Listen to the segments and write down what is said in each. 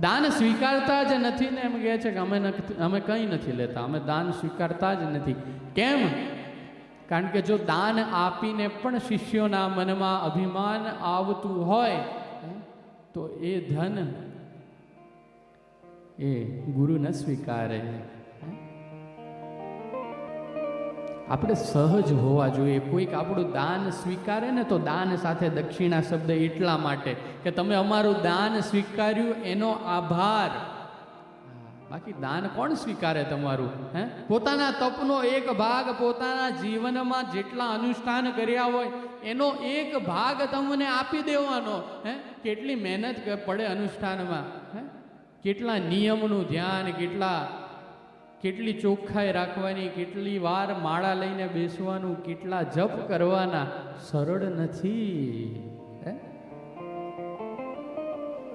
દાન સ્વીકારતા જ નથી ને એમ કહે છે કે અમે અમે કંઈ નથી લેતા, અમે દાન સ્વીકારતા જ નથી. કેમ? કારણ કે જો દાન આપીને પણ શિષ્યોના મનમાં અભિમાન આવતું હોય, તો એ ધન એ ગુરુ ન સ્વીકારે. આપણે સહજ હોવા જોઈએ. કોઈક આપણું દાન સ્વીકારે ને તો દાન સાથે દક્ષિણા શબ્દ એટલા માટે કે તમે અમારું દાન સ્વીકાર્યું, એનો આભાર. બાકી દાન કોણ સ્વીકારે તમારું? હે? પોતાના તપનો એક ભાગ પોતાના જીવનમાં જેટલા અનુષ્ઠાન કર્યા હોય, એનો એક ભાગ તમને આપી દેવાનો. હે? કેટલી મહેનત પડે અનુષ્ઠાનમાં. હે? કેટલા નિયમનું ધ્યાન, કેટલા કેટલી ચોખ્ખાઈ રાખવાની, કેટલી વાર માળા લઈને બેસવાનું, કેટલા જપ કરવાના, સરળ નથી.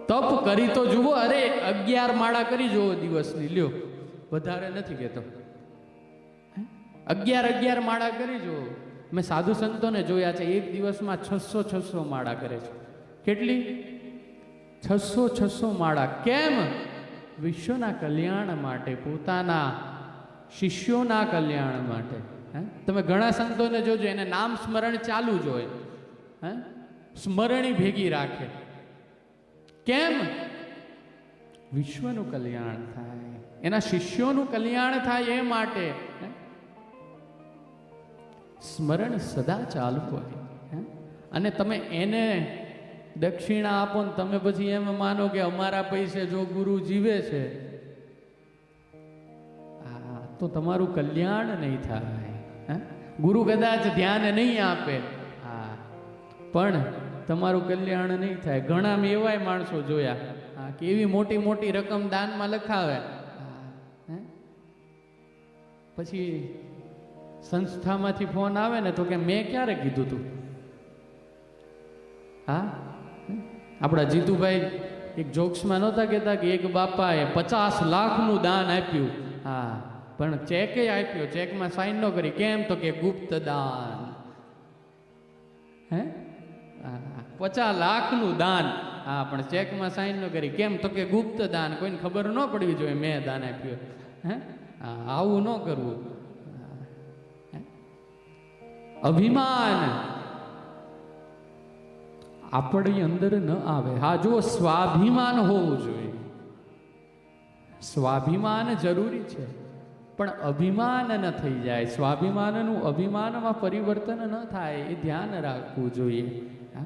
તપ કરી તો જુઓ, અરે અગિયાર માળા કરી જુઓ દિવસની, લ્યો. વધારે નથી કહેતો? અગિયાર અગિયાર માળા કરી જુઓ. મેં સાધુ સંતોને જોયા છે, એક દિવસમાં છસો છસો માળા કરે છે. કેટલી? છસો છસો માળા. કેમ? વિશ્વના કલ્યાણ માટે, પોતાના શિષ્યોના કલ્યાણ માટે. હે? તમે ઘણા સંતોને જોજો, એને નામ સ્મરણ ચાલુ જ હોય. હે? સ્મરણી ભેગી રાખે. કેમ? વિશ્વનું કલ્યાણ થાય. એના શિષ્યોનું કલ્યાણ થાય એ માટે? સ્મરણ સદા ચાલુ હોય? અને તમે એને દક્ષિણા આપો ને તમે પછી એમ માનો કે અમારા પૈસે જો ગુરુ જીવે છે હા તો તમારું કલ્યાણ નહીં થાય? ગુરુ કદાચ ધ્યાન નહીં આપે, હા પણ તમારું કલ્યાણ નહીં થાય ઘણા મેં એવાય માણસો જોયા, હા, કે એવી મોટી મોટી રકમ દાનમાં લખાવે? પછી સંસ્થામાંથી ફોન આવે ને તો કે મેં ક્યારે કીધું તું હા આપણા જીતુભાઈ એક જોક્સમાં નહોતા કહેતા કે એક બાપાએ પચાસ લાખનું દાન આપ્યું. હા, પણ ચેકે આપ્યો, ચેકમાં સાઈન ન કરી. કેમ તો કે ગુપ્ત દાન. હે? પચાસ લાખનું દાન. હા, પણ ચેકમાં સાઈન ન કરી. કેમ તો કે ગુપ્ત દાન? કોઈને ખબર ન પડવી જોઈએ મેં દાન આપ્યું. હે? આવું ન કરવું. અભિમાન. આપણી અંદર ન આવે. હા જો સ્વાભિમાન હોવું જોઈએ. સ્વાભિમાન જરૂરી છે, પણ અભિમાન ન થઈ જાય. સ્વાભિમાનનું અભિમાનમાં પરિવર્તન ન થાય, એ ધ્યાન રાખવું જોઈએ. હા?